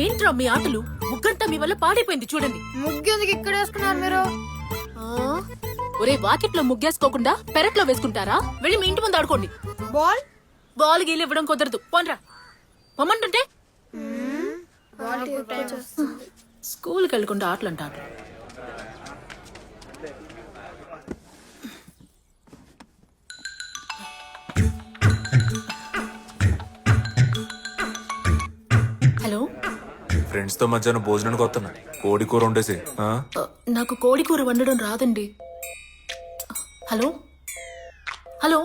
ఏంట్రా మీ ఆటలు? ముగ్గంతా మీ వల్ల పాడైపోయింది చూడండి. ముగ్గెందుకు ఇక్కడ వేసుకున్నారు మీరు? ఒరే వాకిట్లో ముగ్గేసుకోకుండా పెరట్లో వేసుకుంటారా? వెళ్ళి మీ ఇంటి ముందు ఆడుకోండి. బాల్? బాల్ గీలు ఇవ్వడం కుదరదు. పోన్రా. పొమ్మంటుంటే? స్కూల్కి వెళ్ళకుండా ఆటలు అంట ఆటలు ఫ్రెండ్స్తో మధ్యాహ్నం భోజనానికి వస్తున్నా. కోడి కూర వండేసి నాకు కోడి కూర వండడం రాదండి. హలో? హలో?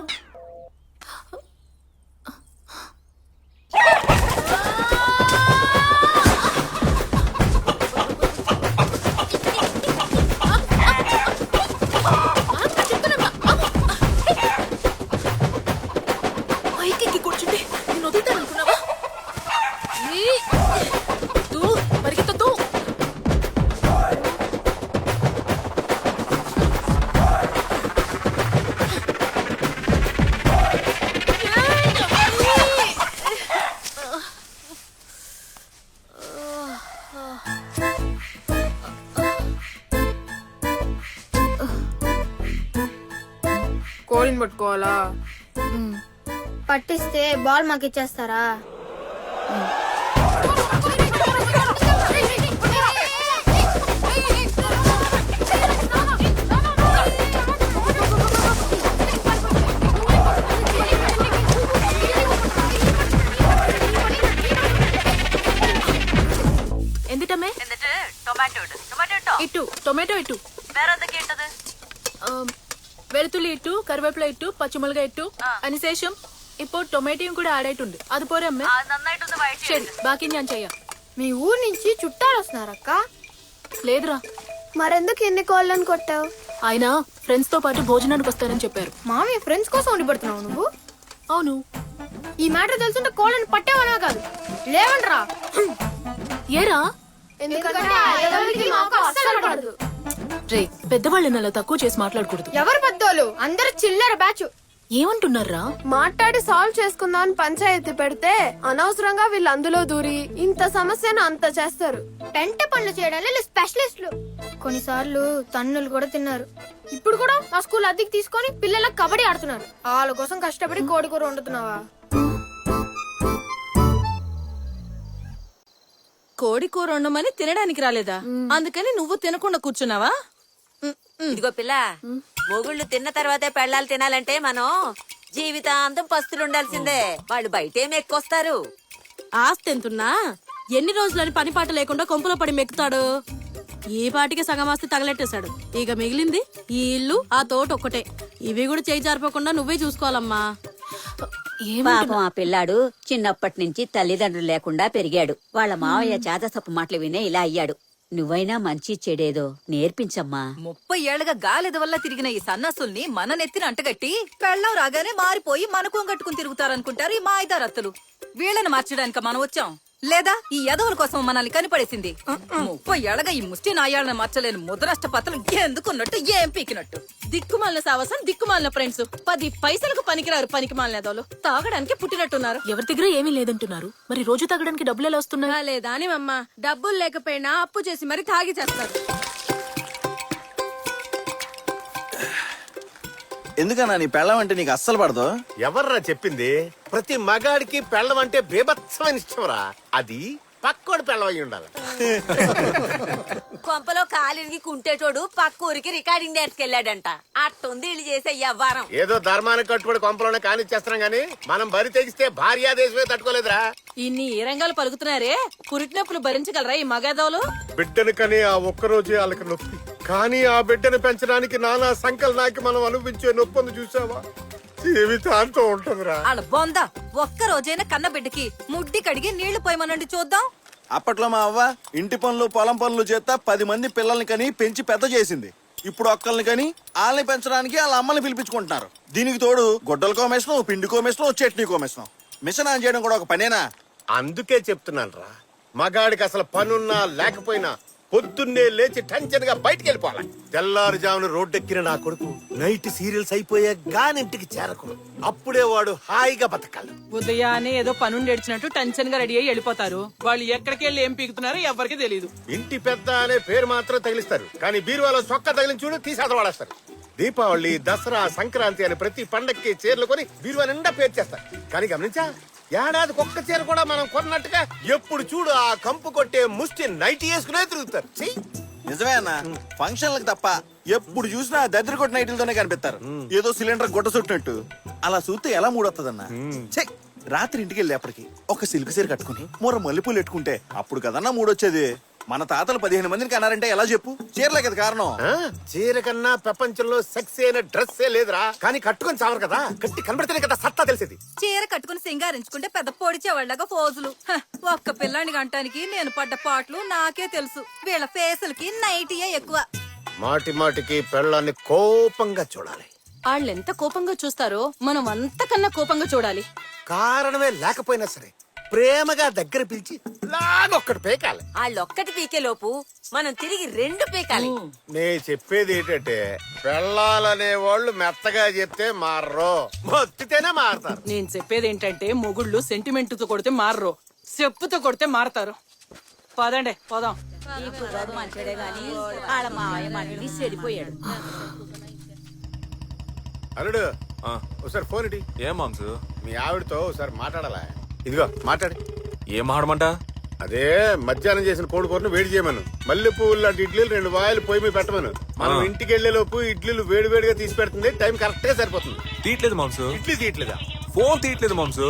కోడిని పట్టుకోవాలా పట్టిస్తే బాల్ మాకు ఇచ్చేస్తారా എന്തിട്ടമ്മേ എന്നിട്ട് ടൊമാറ്റോ ഇട് ടൊമാറ്റോ ഇട്ടോ ഇട്ടു ടൊമാറ്റോ ഇട്ടു വേറെ എന്തൊക്കെയാ ഇട്ടത് ആം, വെളുത്തുള്ളി ഇട്ടു കറിവേപ്പില ഇട്ടു പച്ചമുളക് ഇട്ടു അതിനുശേഷം ഇപ്പോ ടൊമാറ്റോയും കൂടെ ആഡ് ആയിട്ടുണ്ട് അതുപോലെ അമ്മ ആ നന്നായിട്ടൊന്ന് വഴറ്റി ശരി బాకీ ഞാൻ ചെയ്യാം మీ ఊరు నుంచి చుట్టాలు వస్తున్నారక్క లేదురా మరెందుకు ఎన్ని కోళ్ళని కొట్టావు ఆయన ఫ్రెండ్స్ తో పాటు భోజనానికి వస్తారని చెప్పారు మామయ్య ఫ్రెండ్స్ కోసం వండి పెడుతున్నావు నువ్వు అవును ఈ మ్యాటర్ తెలుసుంటే కోళ్ళని పట్టేవనా కాదు లేవండ్రా ఏరా ఎందుకంటే రే పెద్దవాళ్ళని అలా తక్కువ చేసి మాట్లాడకూడదు. ఎవరు పెద్దోళ్ళు? అందరు చిల్లర బ్యాచ్. ఏమంటున్నారా? మాట్లాడి సాల్వ్ చేసుకుందామని పంచాయతీ పెడితే అనవసరంగా వీళ్ళు అందులో దూరి ఇంత సమస్యను అంత చేస్తారు. పెంట పనులు చేయడానికి వీళ్ళు స్పెషలిస్టులు కొన్నిసార్లు తన్నులు కూడా తిన్నారు. ఇప్పుడు కూడా మా స్కూల్ అద్దెకి తీసుకొని పిల్లలకు కబడ్డీ ఆడుతున్నారు. వాళ్ళ కోసం కష్టపడి కోడి కూర వండుతున్నావా? కోడి కూర వండమని తినడానికి రాలేదా? అందుకని నువ్వు తినకుండా కూర్చున్నావా? ఇదిగో పిల్ల మొగుళ్ళు తిన్న తర్వాతే పెళ్ళాలు తినాలంటే మనం జీవితాంతం పస్తులు ఉండాల్సిందే. వాళ్ళు బయటేం ఎక్కువస్తారు? ఆస్తి ఎంతున్నా? ఎన్ని రోజులని పని పాట లేకుండా కొంపలో పడి మెక్కుతాడు? ఈ పాటికి సగం ఆస్తి తగలెట్టేశాడు. ఇక మిగిలింది ఈ ఇల్లు ఆ తోట ఒక్కటే. ఇవి కూడా చేయి జారిపోకుండా నువ్వే చూసుకోవాలమ్మా. పాపం ఆ పిల్లాడు చిన్నప్పటి నుంచి తల్లిదండ్రులు లేకుండా పెరిగాడు. వాళ్ళ మావయ్య చేతసప్పు మాటలు వినే ఇలా అయ్యాడు. నువ్వైనా మంచి చెడేదో నేర్పించమ్మా. ముప్పై ఏళ్ళుగా గాలిద వల్ల తిరిగిన ఈ సన్నాసుల్ని మన నెత్తిన అంటగట్టి పెళ్ళం రాగానే మారిపోయి మనకు కట్టుకుని తిరుగుతారనుకుంటారు ఈ మాయిదారత్తులు. వీళ్ళని మార్చడానికి మనం వచ్చాం. లేదా ఈ యదవుల కోసం మనల్ని కనిపడేసింది. ముప్పై ఏళ్ళగా ఈ ముష్టి నాయాళ్ళని మార్చలేని ముద్రష్ట పత్రం ఎందుకున్నట్టు ఏం పీకినట్టు? దిక్కుమాలిన సావసం దిక్కుమాలిన ఫ్రెండ్స్. పది పైసలకు పనికిరారు పనికి మాలినదోలు తాగడానికి పుట్టినట్టున్నారు. ఎవరి దగ్గర ఏమీ లేదంటున్నారు. మరి రోజు తగ్గడానికి డబ్బులు ఎలా వస్తున్నాయి? లేదా అని అమ్మ డబ్బులు లేకపోయినా అప్పు చేసి మరి తాగి చేస్తారు. ఎందుకన్నా నీ పెళ్ళం అంటే నీకు అస్సలు పడదు? ఎవర్రా చెప్పింది? ప్రతి మగాడికి పెళ్ళం అంటే బీభత్సమైన ఇష్టంరా. అది పక్కోడి పెళ్ళం అయి ఉండాలి. కొంపలో కాలిరిగి కుంటేటోడు పక్క ఊరికి రికార్డింగ్ నేర్చుకెళ్ళాడంట అట్టుంది ఇల్లు చేసే వ్యవహారం ఏదో ధర్మానికి కట్టుబడి కొంపలోనే కానిచ్చేస్తున్నాం గానీ మనం బరి తెగిస్తే భార్యాదేశమే తట్టుకోలేదురా. ఇన్ని ఏ రంగాలు పలుకుతున్నారే? పురిటినొప్పులు భరించగలరా ఈ మగదోలు? బిడ్డను కని ఆ ఒక్కరోజే వాళ్ళకి నొప్పి. కానీ ఆ బిడ్డను పెంచడానికి నానా సంకల్ నాకి మనం అనుభవించే నొప్పిని చూసావా? జీవితాంతం ఉంటుందిరా. వాళ్ళ బొంద. ఒక్క రోజైనా కన్న బిడ్డకి ముడ్డి కడిగి నీళ్ళు పోయమనండి చూద్దాం. అప్పట్లో మా అవ్వ ఇంటి పనులు పొలం పనులు చేస్తా పది మంది పిల్లల్ని కని పెంచి పెద్ద చేసింది. ఇప్పుడు ఒక్కల్ని కని వాళ్ళని పెంచడానికి వాళ్ళ అమ్మని పిలిపించుకుంటున్నారు. దీనికి తోడు గొడ్డల మిషన్ పిండి machine chutney machine machine on చేయడం కూడా ఒక పనేనా? అందుకే చెప్తున్నాను రా మగాడికి అసలు పనున్నా లేకపోయినా పొద్దున్నే లేచి టెన్షన్గా బయటికి వెళ్ళిపోవాలి తెల్లారుజామున రోడ్డెక్కిన నా కొడుకు నైట్ సీరియల్స్ అయిపోయా గానింటికి చేరకూడదు. అప్పుడే వాడు హాయిగా బతకాలి. ఉదయాన్నే ఏదో పనుండి ఏడ్చినట్టు టెన్షన్గా రెడీ అయ్యి వెళ్ళిపోతారు. వాళ్ళు ఎక్కడికి వెళ్ళి ఏం పీకుతున్నారో ఎవరికి తెలియదు ఇంటి పెద్ద అనే పేరు మాత్రం తగిలిస్తారు. కానీ బీరువాలో చొక్క తగిలించి చూడు తీసి వాడేస్తారు దీపావళి దసరా సంక్రాంతి అని ప్రతి పండక్కి చీరలు కొని బీరువా నిండా పేరు చేస్తారు కానీ గమనించా? ఏడాదికి ఒక్క చీర కూడా మనం కొన్నట్టుగా ఎప్పుడు చూడు ఆ కంపు కొట్టే ముష్టి నైట్ వేసుకునే తిరుగుతారు. ఛీ! నిజమే అన్న. ఫంక్షన్లకు తప్ప ఎప్పుడు చూసినా దద్దరి కొట్టిన ఐటీలతోనే కనిపిస్తారు. ఏదో సిలిండర్ గుడ్డ చుట్టినట్టు. అలా చూస్తే ఎలా మూడొస్తుందన్న ఛే! రాత్రి ఇంటికి వెళ్ళేప్పటికి ఒక సిల్క్ సీర కట్టుకుని మూర మల్లెపూలు పెట్టుకుంటే అప్పుడు కదన్నా మూడొచ్చేది. మన తాతలు పదిహేను మందిని కన్నారంటే ఎలా చెప్పు? చీరలే కదా కారణం. ఆ, చీర కన్నా ప్రపంచంలో సెక్స్ అయిన డ్రెస్సే లేదురా. కానీ కట్టుకొని చావరు కదా. కట్టి కనబడితేనే కదా సత్తా తెలిసేది. చీర కట్టుకుని సింగారించుకుంటే పెద్ద పొడిచేవాళ్ళగా ఫోజులు. హ, ఒక్క పిల్లాని గంటానికి నేను పడ్డ పాటలు నాకే తెలుసు. వీళ్ళ ఫేసులకి నైటీయే ఎక్కువ. మాటి మాటికి పెళ్ళాన్ని కోపంగా చూడాలి. వాళ్ళెంత కోపంగా చూస్తారో మనం అంతకన్నా కోపంగా చూడాలి. కారణమే లేకపోయినా సరే ప్రేమగా దగ్గర పిలిచి లాగొక్కడు పేకాలి. వాళ్ళొక్కటి పీకే లోపు మనం తిరిగి రెండు పీకాలి. నే చెప్పేది ఏంటంటే పెళ్ళాలనే వాళ్ళు మెత్తగా చెప్తే మారరు. మొత్తితేనే మారతారు. నేను చెప్పేది ఏంటంటే మొగుళ్ళు సెంటిమెంట్తో కొడితే మారరు. చెప్పుతో కొడితే మారతారు. పదండి పోదాం. ఈ కుర్రాడు మంచోడే గాని వాళ్ళ మావయ్య మళ్ళీ చెడిపోయాడు అల్లుడు ఆ, ఒకసారి ఫోన్ ఇటీ. ఏం మాంసు? మీ ఆవిడతో ఒకసారి మాట్లాడాలా? ఇదిగో మాట్లాడి. ఏం మాడమంట అదే మధ్యాహ్నం చేసిన కోడి కూరను వేడి చేయమను. మల్లె పువ్వులు లాంటి ఇడ్లీలు రెండు వాయిలు పొయ్యి మీద పెట్టమను. మనం. ఇంటికి వెళ్ళే లోపు ఇడ్లీలు వేడి వేడిగా తీసి పెడుతుంది టైం కరెక్ట్గా సరిపోతుంది. తీయట్లేదు మాంసు. ఇడ్లీ తీయట్లేదా? ఫోన్ తీయట్లేదు మాంసు.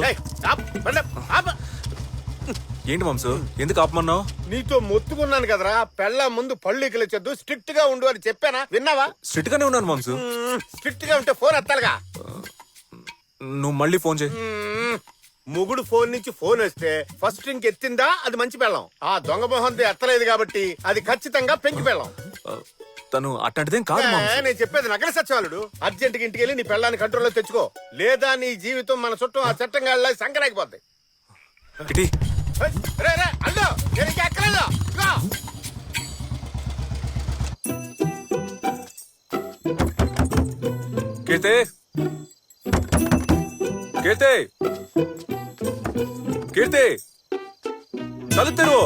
ఏంటి మాంసు? ఎందుకు ఆపమన్నావు? నీతో మొత్తుకున్నాను కదరా. పెళ్ళ ముందు పళ్ళు ఇకలొచ్చొద్దు స్ట్రిక్ట్గా ఉండు అని చెప్పానా? విన్నావా? స్ట్రిక్ట్ గానే ఉన్నాను మాంసు. స్ట్రిక్ట్గా ఉంటే ఫోన్ ఎత్తాలిగా. నువ్వు మళ్ళీ ఫోన్ చేయి. మొగుడు ఫోన్ నుంచి ఫోన్ వస్తే ఫస్ట్ రింగ్ ఎత్తిందా? అది మంచి పెళ్ళం. ఆ దొంగ మొహంతో ఎత్తలేదు కాబట్టి అది ఖచ్చితంగా పెంకి పెళ్ళం. తను అట్లాంటిదేం కాదు ఏ, నేను చెప్పేది నగర సచివాలుడు. అర్జెంట్ ఇంటికి వెళ్ళి నీ పెళ్ళాన్ని కంట్రోల్లో తెచ్చుకో. లేదా నీ జీవితం మన చుట్టూ ఆ చట్టం గాళ్ళ సంకరాకిపోద్ది ఇటీ రే రే అల్లు నేను ఇంకా ఎక్కలేదు. ఇదిగో. కీర్తి. కీర్తి. కీర్తి! తలుపు తెరువు!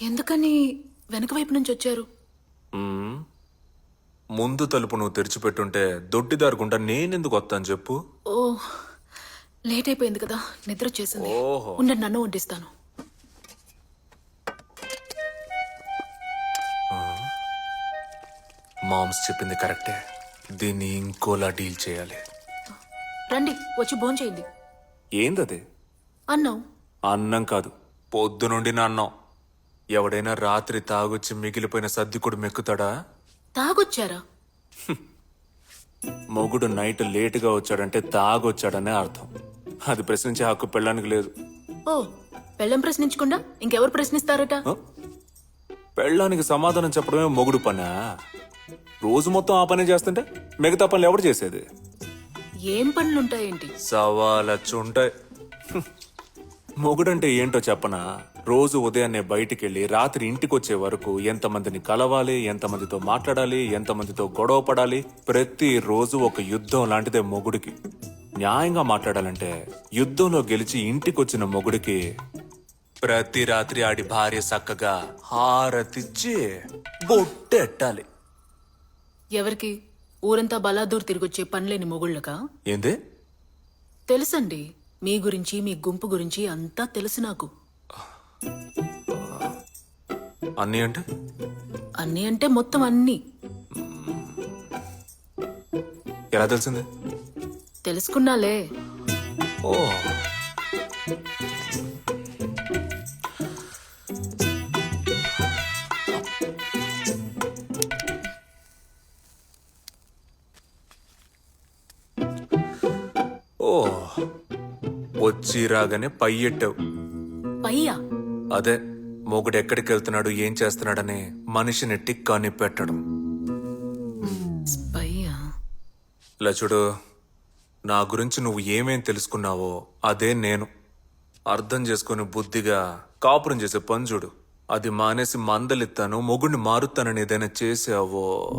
ఎందుకని వెనక వైపు నుంచి వచ్చారు. ముందు తలుపు నువ్వు తెరిచిపెట్టుంటే దొడ్డిదారుకుంటా నేనెందుకు వస్తాను చెప్పు? ఓ లేట్ అయిపోయింది కదా నిద్ర వచ్చేసింది. ఓహో. ఉండండి నన్ను వడ్డిస్తాను. మామ్స్ చెప్పింది కరెక్టే. దీన్ని ఇంకోలా డీల్ చేయాలి. రండి వచ్చి భోంచేయండి ఏందది? అన్నావు అన్నం కాదు పొద్దు నుండి నా అన్నం. ఎవడైనా రాత్రి తాగొచ్చి మిగిలిపోయిన సర్దికుడు మెక్కుతాడా? తాగొచ్చారా? మొగుడు నైట్ లేటుగా వచ్చాడంటే తాగొచ్చాడనే అర్థం. అది ప్రశ్నించే హక్కు పెళ్ళానికి లేదు. ఓ పెళ్ళం ప్రశ్నించకుండా ఇంకెవరు ప్రశ్నిస్తారట? పెళ్ళానికి సమాధానం చెప్పడమే మొగుడు పనా? రోజు మొత్తం ఆ పనే చేస్తుంటే మిగతా పనులు ఎవడు చేసేది? ఏం పనులుంటాయేంటి? సవాలచ్చుంటాయి. మొగుడంటే ఏంటో చెప్పనా? రోజు ఉదయాన్నే బయటికెళ్ళి రాత్రి ఇంటికొచ్చే వరకు ఎంతమందిని కలవాలి ఎంతమందితో మాట్లాడాలి ఎంతమందితో గొడవ పడాలి? ప్రతి రోజు ఒక యుద్ధం లాంటిదే మొగుడికి. న్యాయంగా మాట్లాడాలంటే యుద్ధంలో గెలిచి ఇంటికొచ్చిన మొగుడికి ప్రతి రాత్రి ఆడి భార్య చక్కగా హారతిచ్చి బొట్టెట్టాలి. ఎవరికి? ఊరంతా బలాదూర్ తిరిగొచ్చే పనిలేని మొగుళ్ళకా? ఏందే? తెలుసండి మీ గురించి మీ గుంపు గురించి అంతా తెలుసు నాకు. అన్నీ అంటే? అన్నీ అంటే మొత్తం అన్నీ. ఎలా తెలిసింది? తెలుసుకున్నాలే. ఓ. ఓ వచ్చి రాగానే పై ఎట్టావు? పయ్యా అదే మొగుడు ఎక్కడికి వెళ్తున్నాడు ఏం చేస్తున్నాడని మనిషిని టిక్కాని పెట్టడం. స్పైయా ఇలా చూడు నా గురించి నువ్వు ఏమేం తెలుసుకున్నావో అదే నేను. అర్థం చేసుకుని బుద్ధిగా కాపురం చేసే పని చూడు. అది మానేసి మందలిస్తాను మొగుడిని మారుతానని ఏదైనా చేసావో?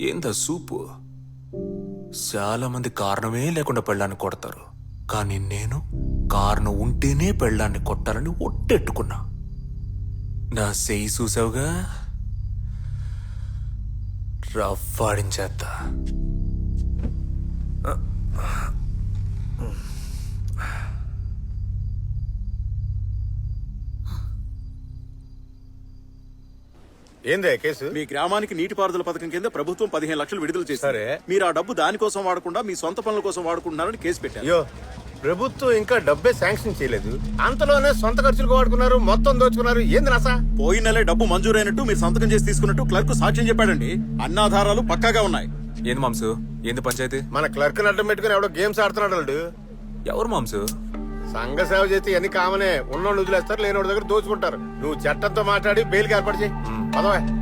ఏందా సూపు? చాలా మంది కారణమే లేకుండా పెళ్ళాన్ని కొడతారు. కానీ నేను కారణం ఉంటేనే పెళ్ళాన్ని కొట్టాలని ఒట్టెట్టుకున్నా. నా సెయ్యి చూసావుగా? రఫ్ రఫ్ఫాడించేస్తా ఏందే కేసు? మీ గ్రామానికి నీటిపారుదల పథకం కింద ప్రభుత్వం పదిహేను లక్షలు విడుదల చేశారు సరే. మీరు ఆ డబ్బు దానికోసం వాడకుండా మీ సొంత పనుల కోసం వాడుకుంటున్నారని కేసు పెట్టారు. అయ్యో ప్రభుత్వం ఇంకా డబ్బే శాంక్షన్ చేయలేదు. అంతలోనే సొంత ఖర్చులకు వాడుకున్నారు మొత్తం దోచుకున్నారు. ఏంది నసా? పోయిన నెలే డబ్బు మంజూరైనట్టు మీరు సంతకం చేసి తీసుకున్నట్టు క్లర్క్ సాక్ష్యం చెప్పాడండి. అన్నాధారాలు పక్కాగా ఉన్నాయి. ఏంది మాంసు? ఏంది పంచాయతీ? మన క్లర్క్ అడ్డం పెట్టుకుని ఎవడో గేమ్స్ ఆడుతున్నాడు వాడు ఎవరు మాంసు? సంఘ సేవ చేస్తే అన్ని కామనే ఉన్నోళ్ళు వదిలేస్తారు లేనోడి దగ్గర దోచుకుంటారు. నువ్వు చట్టంతో మాట్లాడి బెయిల్కి ఏర్పాటు చేయి. పదవే.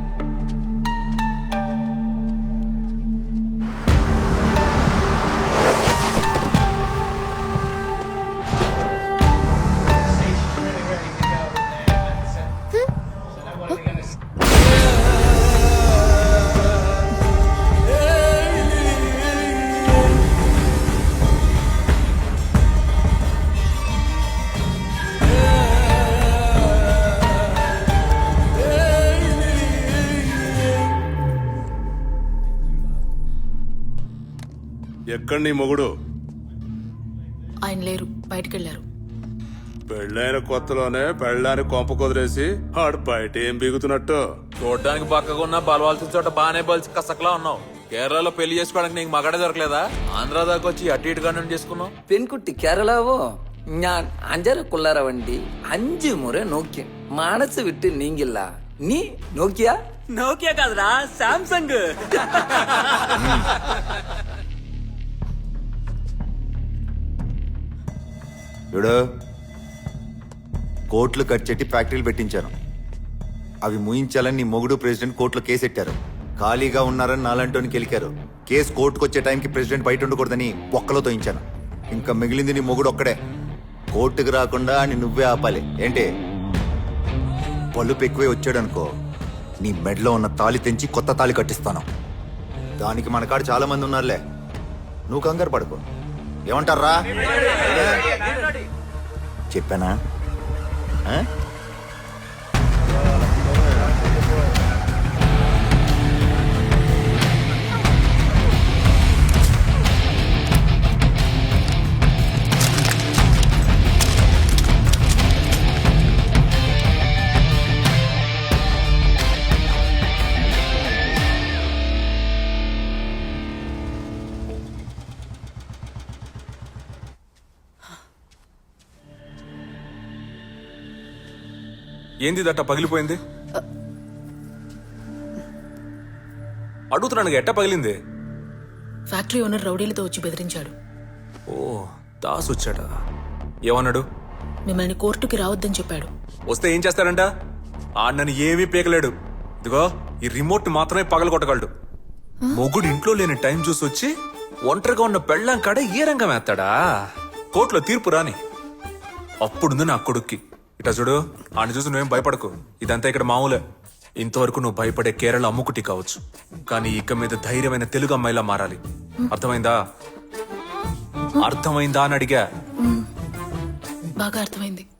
ఎక్కడి మొగుడు? ఆయన లేరు బయటకెళ్ళారు. పెళ్ళైన కొత్తలోనే పెళ్ళాన్ని కొంప కుదిరేసి ఆడు బయట ఏం బిగుతున్నట్టు? చూడడానికి పక్కగా ఉన్న బలవాల్సిన చోట బాగానే బలిసి కసకలా ఉన్నావు. కేరళలో పెళ్ళి చేసుకోవడానికి నీకు మగడే దొరకలేదా? ఆంధ్ర దాకా వచ్చి అటు ఇటుగా నుండి చేసుకున్నావు. പെൺകുട്ടി కేరళవో? అంజర కుల్లారా వండి అంజు మురే നോക്കി మానసు విట్టి నీంగిల్లా. నీ నోక్యా? నోక్యా కాదురా సామ్సంగ్. చూడు. కోట్లు కట్చెట్టి ఫ్యాక్టరీలు పెట్టించాను అవి ముయించాలని నీ మొగుడు ప్రెసిడెంట్ కోర్టులో కేసు ఎట్టారు? ఖాళీగా ఉన్నారని నాలంటోని గెలికారు కేసు కోర్టుకు వచ్చే టైంకి ప్రెసిడెంట్ బయట ఉండకూడదని ఒక్కలో తోయించాను. ఇంకా మిగిలింది నీ మొగుడు ఒక్కడే. కోర్టుకు రాకుండా అని నువ్వే ఆపాలి. ఏంటి? పలుపు ఎక్కువే వచ్చాడనుకో నీ మెడలో ఉన్న తాళి తెంచి కొత్త తాళి కట్టిస్తాను. దానికి మన కాడ చాలా మంది ఉన్నారులే. నువ్వు కంగారు పడుకో. ఏమంటారా? చెప్పానా? ఏంది దట్ట పగిలిపోయింది? అడుగుతున్నాను ఎట్ట పగిలింది? ఫ్యాక్టరీ ఓనర్ రౌడీలతో వచ్చి బెదిరించాడు. ఓ దాస్ వచ్చాడా? ఏమన్నాడు? మిమ్మల్ని కోర్టుకి రావద్దని చెప్పాడు. వస్తే ఏం చేస్తాడంట ఆడనని ఏమీ పీకలేడు. ఇదిగో ఈ రిమోట్ మాత్రమే పగల కొట్టగలడు మొగుడు ఇంట్లో లేని టైం చూసి వచ్చి ఒంటరిగా ఉన్న పెళ్ళాం కాడ ఏ రంగం వేస్తాడా? కోర్టులో తీర్పు రాని. అప్పుడుంది నా కొడుక్కి. ఇట చూడు ఆయన చూసి నువ్వేం భయపడకు. ఇదంతా ఇక్కడ మామూలే. ఇంతవరకు నువ్వు భయపడే కేరళ అమ్ముకుటి కావచ్చు. కానీ ఇక మీద ధైర్యమైన తెలుగు అమ్మాయిలా మారాలి. అర్థమైందా? అర్థమైందా అని అడిగా. బాగా అర్థమైంది.